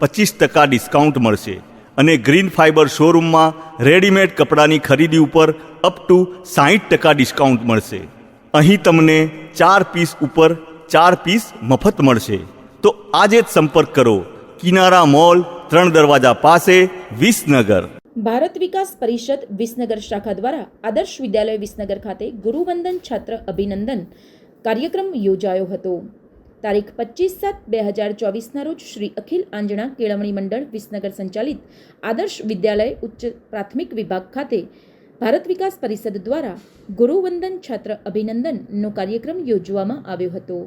પચીસ ટકા ડિસ્કાઉન્ટ મળશે અને ગ્રીન ફાઇબર શોરૂમમાં રેડીમેડ કપડાની ખરીદી ઉપર અપ ટુ સાહીઠ ટકા ડિસ્કાઉન્ટ મળશે. અહીં તમને ચાર પીસ ઉપર ચાર પીસ મફત મળશે. તો આજે જ સંપર્ક કરો. કિનારા મોલ, ત્રણ દરવાજા પાસે, વિસનગર. ભારત વિકાસ પરિષદ વિસનગર શાખા દ્વારા આદર્શ વિદ્યાલય વિસનગર ખાતે ગુરુવંદન છાત્ર અભિનંદન કાર્યક્રમ યોજાયો હતો. તારીખ પચીસ સાત બે હજાર ચોવીસના રોજ શ્રી અખિલ આંજણા કેળવણી મંડળ વિસનગર સંચાલિત આદર્શ વિદ્યાલય ઉચ્ચ પ્રાથમિક વિભાગ ખાતે ભારત વિકાસ પરિષદ દ્વારા ગુરુવંદન છાત્ર અભિનંદનનો કાર્યક્રમ યોજવામાં આવ્યો હતો.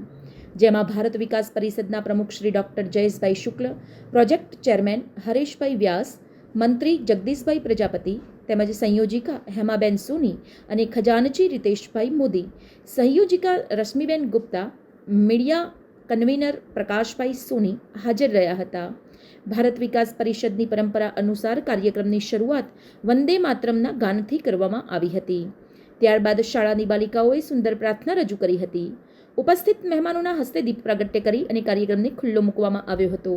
જેમાં ભારત વિકાસ પરિષદના પ્રમુખ Shri doctor Jayeshbhai Shukla, project chairman Hareshbhai Vyas, મંત્રી જગદીશભાઈ પ્રજાપતિ, તેમજ સંયોજિકા હેમાબેન સોની અને ખજાનચી રીતેશભાઈ મોદી, સંયોજિકા રશ્મિબેન ગુપ્તા, મીડિયા કન્વીનર પ્રકાશભાઈ સોની હાજર રહ્યા હતા. ભારત વિકાસ પરિષદની પરંપરા અનુસાર કાર્યક્રમની શરૂઆત વંદે માતરમના ગાનથી કરવામાં આવી હતી. ત્યારબાદ શાળાની બાલિકાઓએ સુંદર પ્રાર્થના રજૂ કરી હતી. ઉપસ્થિત મહેમાનોના હસ્તે દીપ પ્રાગટ્ય કરી અને કાર્યક્રમને ખુલ્લો મૂકવામાં આવ્યો હતો.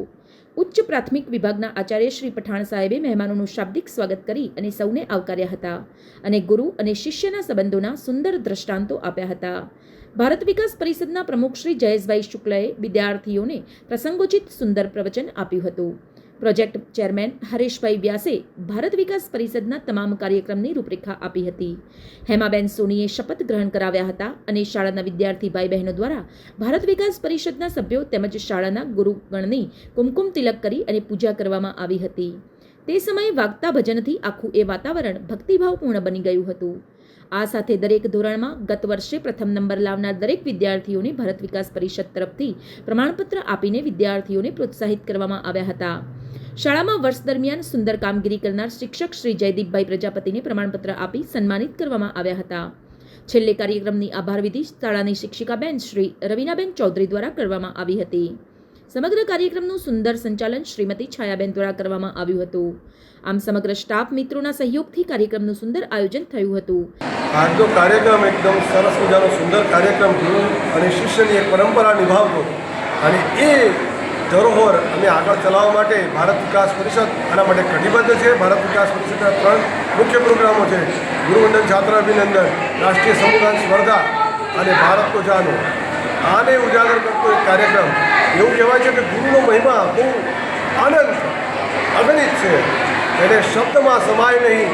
ઉચ્ચ પ્રાથમિક વિભાગના આચાર્ય શ્રી પઠાણ સાહેબે મહેમાનોનું શાબ્દિક સ્વાગત કરી અને સૌને આવકાર્યા હતા અને ગુરુ અને શિષ્યના સંબંધોના સુંદર દ્રષ્ટાંતો આપ્યા હતા. ભારત વિકાસ પરિષદના પ્રમુખ શ્રી જયેશભાઈ શુક્લએ વિદ્યાર્થીઓને પ્રસંગોચિત સુંદર પ્રવચન આપ્યું હતું. પ્રોજેક્ટ ચેરમેન હરેશભાઈ વ્યાસે ભારત વિકાસ પરિષદના તમામ કાર્યક્રમની રૂપરેખા આપી હતી. હેમાબેન સોનીએ શપથ ગ્રહણ કરાવ્યા હતા અને શાળાના વિદ્યાર્થી ભાઈ બહેનો દ્વારા ભારત વિકાસ પરિષદના સભ્યો તેમજ શાળાના ગુરુગણની કુમકુમ તિલક કરી અને પૂજા કરવામાં આવી હતી. તે સમયે વાગતા ભજનથી આખું એ વાતાવરણ ભક્તિભાવપૂર્ણ બની ગયું હતું. આ સાથે દરેક ધોરણમાં ગત વર્ષે પ્રથમ નંબર લાવનાર દરેક વિદ્યાર્થીઓને ભારત વિકાસ પરિષદ તરફથી પ્રમાણપત્ર આપીને વિદ્યાર્થીઓને પ્રોત્સાહિત કરવામાં આવ્યા હતા. શાળામાં વર્ષ દરમિયાન સુંદર કામગીરી કરનાર શિક્ષક શ્રી જયદીપભાઈ પ્રજાપતિને પ્રમાણપત્ર આપી સન્માનિત કરવામાં આવ્યા હતા. છેલ્લે કાર્યક્રમની આભાર વિધિ શાળાની શિક્ષિકાબેન શ્રી રવિનાબેન ચૌધરી દ્વારા કરવામાં આવી હતી. સમગ્ર કાર્યક્રમનું સુંદર સંચાલન શ્રીમતી છાયાબેન દ્વારા કરવામાં આવ્યું હતું. આમ સમગ્ર સ્ટાફ મિત્રોના સહયોગથી કાર્યક્રમનું સુંદર આયોજન થયું હતું. આજનો કાર્યક્રમ એકદમ સરસ મજાનો સુંદર કાર્યક્રમ થયો અને શિષ્યની એક પરંપરા નિભાવતો અને એ ધરોહર અમે આગળ ચલાવવા માટે ભારત વિકાસ પરિષદ આના માટે કટિબદ્ધ છે. ભારત વિકાસ પરિષદના ત્રણ મુખ્ય પ્રોગ્રામો છે. ગુરુવંદન છાત્ર અભિનંદન, રાષ્ટ્રીય સમુદાય સ્પર્ધા અને ભારતનો જાનો. આને ઉજાગર કરતો એક કાર્યક્રમ. એવું કહેવાય છે કે ગુરુનો મહિમા બહુ આનંદ અગણિત છે. એને શબ્દમાં સમાય નહીં.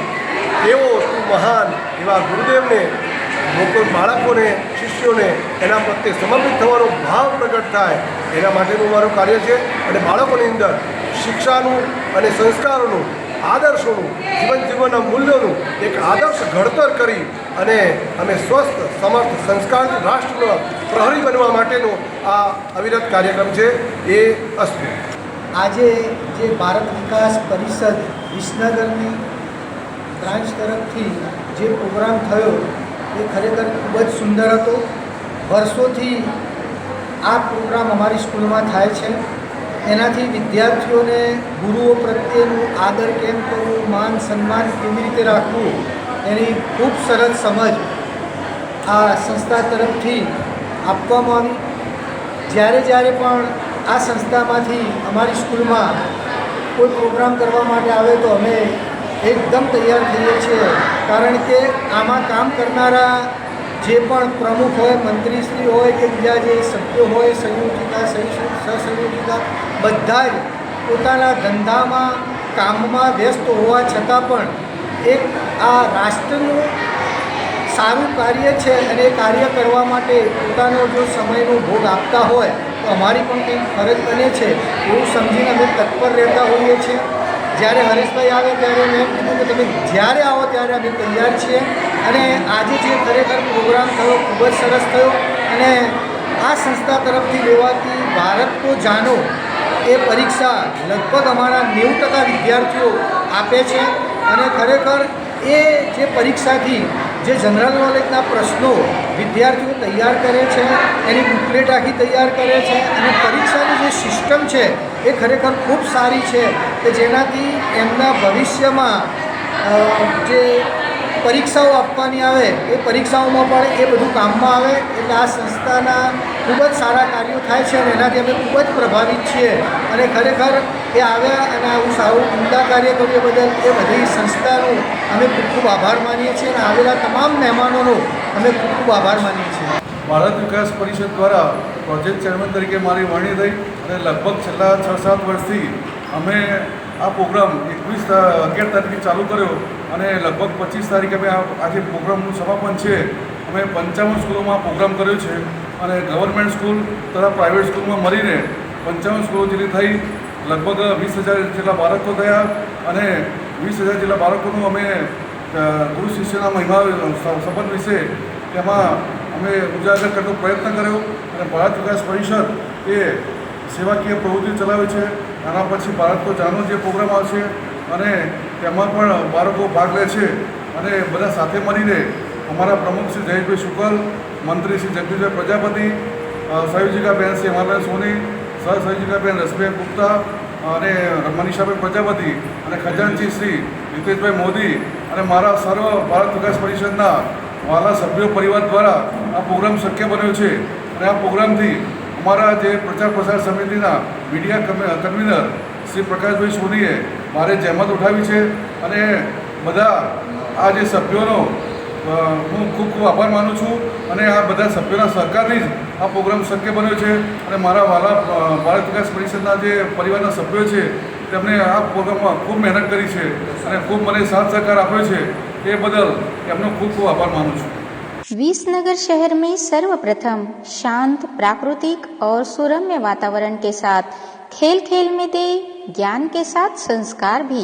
એવો તું મહાન એવા ગુરુદેવને લોકો બાળકોને, શિષ્યોને એના પ્રત્યે સમર્પિત થવાનો ભાવ પ્રગટ થાય. એના માટેનું મારું કાર્ય છે અને બાળકોની અંદર શિક્ષાનું અને સંસ્કારોનું, આદર્શોનું, જીવન જીવનના મૂલ્યોનું એક આદર્શ ઘડતર કરી અને અમે સ્વસ્થ, સમર્થ સંસ્કાર રાષ્ટ્રનો પ્રહરી બનવા માટેનો આ અવિરત કાર્યક્રમ છે એ અસ્તુ. આજે જે ભારત વિકાસ પરિષદ વિસનગરની બ્રાન્ચ તરફથી જે પ્રોગ્રામ થયો એ ખરેખર ખૂબ જ સુંદર હતો. વર્ષોથી આ પ્રોગ્રામ અમારી સ્કૂલમાં થાય છે. એનાથી વિદ્યાર્થીઓને ગુરુઓ પ્રત્યેનું આદર કેમ કરવું, માન સન્માન કેવી રીતે રાખવું, એની ખૂબ સરસ સમજ આ સંસ્થા તરફથી આપવામાં આવી. જ્યારે જ્યારે પણ આ સંસ્થામાંથી અમારી સ્કૂલમાં કોઈ પ્રોગ્રામ કરવા માટે આવે તો અમે એકદમ તૈયાર થઈએ છીએ. કારણ કે આમાં કામ કરનારા જે પણ પ્રમુખ હોય, મંત્રીશ્રી હોય કે બીજા જે સભ્યો હોય સંયોજિકા સહસંયોજિકા બધા જ પોતાના ધંધામાં, કામમાં વ્યસ્ત હોવા છતાં પણ એક આ રાષ્ટ્રનું સારું કાર્ય છે અને કાર્ય કરવા માટે પોતાનો જો સમયનો ભોગ આપતા હોય, તો અમારી પણ કંઈક ફરજ બને છે. એવું સમજીને અમે તત્પર રહેતા હોઈએ છીએ. જ્યારે હરેશભાઈ આવે ત્યારે મેં એમ કીધું કે તમે જ્યારે આવો ત્યારે અમે તૈયાર છીએ. અને આજે જે ખરેખર પ્રોગ્રામ થયો ખૂબ જ સરસ થયો. અને આ સંસ્થા તરફથી લેવાતી ભારત તો જાનો એ પરીક્ષા લગભગ અમારા નેવું ટકા વિદ્યાર્થીઓ આપે છે. અને ખરેખર એ જે પરીક્ષાથી જે જનરલ નોલેજના પ્રશ્નો વિદ્યાર્થીઓ તૈયાર કરે છે, એની બુકલેટ આખી તૈયાર કરે છે અને પરીક્ષાની જે સિસ્ટમ છે એ ખરેખર ખૂબ સારી છે કે જેનાથી એમના ભવિષ્યમાં જે પરીક્ષાઓ આપવાની આવે, એ પરીક્ષાઓમાં પણ એ બધું કામમાં આવે. એટલે આ સંસ્થાના ખૂબ જ સારા કાર્યો થાય છે અને એનાથી અમે ખૂબ જ પ્રભાવિત છીએ. અને ખરેખર એ આવ્યા અને આવું સારું ઉમદા કાર્ય કર્યું બદલ એ બધી સંસ્થાનો અમે ખૂબ ખૂબ આભાર માનીએ છીએ અને આવેલા તમામ મહેમાનોનો અમે ખૂબ ખૂબ આભાર માનીએ છીએ. ભારત વિકાસ પરિષદ દ્વારા પ્રોજેક્ટ ચેરમેન તરીકે મારી વરણી થઈ અને લગભગ છેલ્લા છ સાત વર્ષથી અમે આ પ્રોગ્રામ એકવીસ અગિયાર તારીખે ચાલુ કર્યો અને લગભગ પચીસ તારીખે અમે આજે પ્રોગ્રામનું સમાપન છે. અમે પંચાવન સ્કૂલોમાં પ્રોગ્રામ કર્યો છે અને ગવર્મેન્ટ સ્કૂલ તથા પ્રાઇવેટ સ્કૂલમાં મળીને પંચાવન સ્કૂલો જેટલી થઈ, લગભગ વીસ હજાર જેટલા બાળકો થયા અને વીસ હજાર જેટલા બાળકોનું અમે ગુરુ શિષ્યના મહિમા સંબંધ વિશે તેમાં અમે ઉજાગર કરતો પ્રયત્ન કર્યો અને ભારત વિકાસ પરિષદ એ સેવાકીય પ્રવૃત્તિ ચલાવે છે. આના પછી ભારત તો જાનો જે પ્રોગ્રામ આવશે અને તેમાં પણ બાળકો ભાગ લે છે. અને બધા સાથે મળીને અમારા પ્રમુખ શ્રી જયેશભાઈ શુકલ મંત્રી શ્રી જગદીશભાઈ પ્રજાપતિ અ, સંયોજિકાબેન શ્રી હેમાબેન સોની સહસંયોજિકાબેન રસબેન ગુપ્તા અને મનીષાબેન પ્રજાપતિ અને ખજાનચી શ્રી નીતિશભાઈ મોદી અને મારા સર્વ ભારત વિકાસ પરિષદના વાલા સભ્યો પરિવાર દ્વારા આ પ્રોગ્રામ શક્ય બન્યો છે. અને આ પ્રોગ્રામથી અમારા જે પ્રચાર પ્રસાર સમિતિના મીડિયા કન્વીનર શ્રી પ્રકાશભાઈ સોનીએ મારે જહેમત ઉઠાવી છે અને બધા આ જે સભ્યોનો હું ખૂબ ખૂબ આભાર માનું છું અને આ બધા સભ્યોના સહકારથી જ આ પ્રોગ્રામ શક્ય બન્યો છે અને મારા વાલા અ, ભારત વિકાસ પરિષદના જે પરિવારના સભ્યો છે તેમણે આ પ્રોગ્રામમાં ખૂબ મહેનત કરી છે અને ખૂબ મને સાથ સહકાર આપ્યો છે એ બદલ એમનો ખૂબ ખૂબ આભાર માનું છું विसनगर शहर में सर्वप्रथम शांत प्राकृतिक और सुरम्य वातावरण के साथ खेल खेल में दे ज्ञान के साथ संस्कार भी